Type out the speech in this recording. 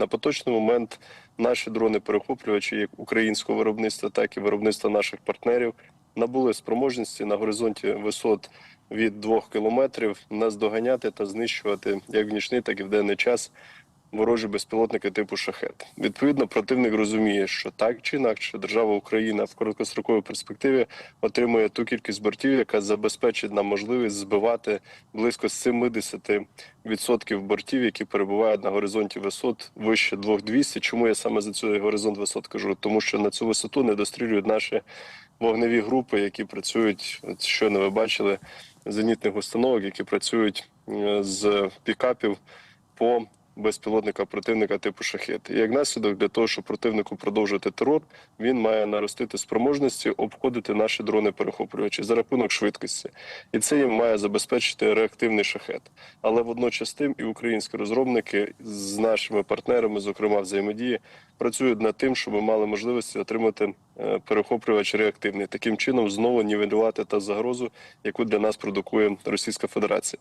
На поточний момент наші дрони-перехоплювачі, як українського виробництва, так і виробництва наших партнерів, набули спроможності на горизонті висот від 2 кілометрів наздоганяти та знищувати як в нічний, так і в денний час ворожі безпілотники типу шахет. Відповідно, противник розуміє, що так чи інакше держава Україна в короткостроковій перспективі отримує ту кількість бортів, яка забезпечить нам можливість збивати близько 70% бортів, які перебувають на горизонті висот вище 2200. Чому я саме за цей горизонт висот кажу? Тому що на цю висоту не дострілюють наші вогневі групи, які працюють. От щойно ви бачили зенітних установок, які працюють е, з пікапів по безпілотника противника типу шахет. І як наслідок для того, щоб противнику продовжувати терор, він має наростити спроможності обходити наші дрони-перехоплювачі за рахунок швидкості, і це їм має забезпечити реактивний шахет. Але водночас тим і українські розробники з нашими партнерами, зокрема взаємодії, працюють над тим, щоб ми мали можливості отримати е, перехоплювач реактивний. Таким чином знову нівелювати та загрозу, яку для нас продукує Російська Федерація.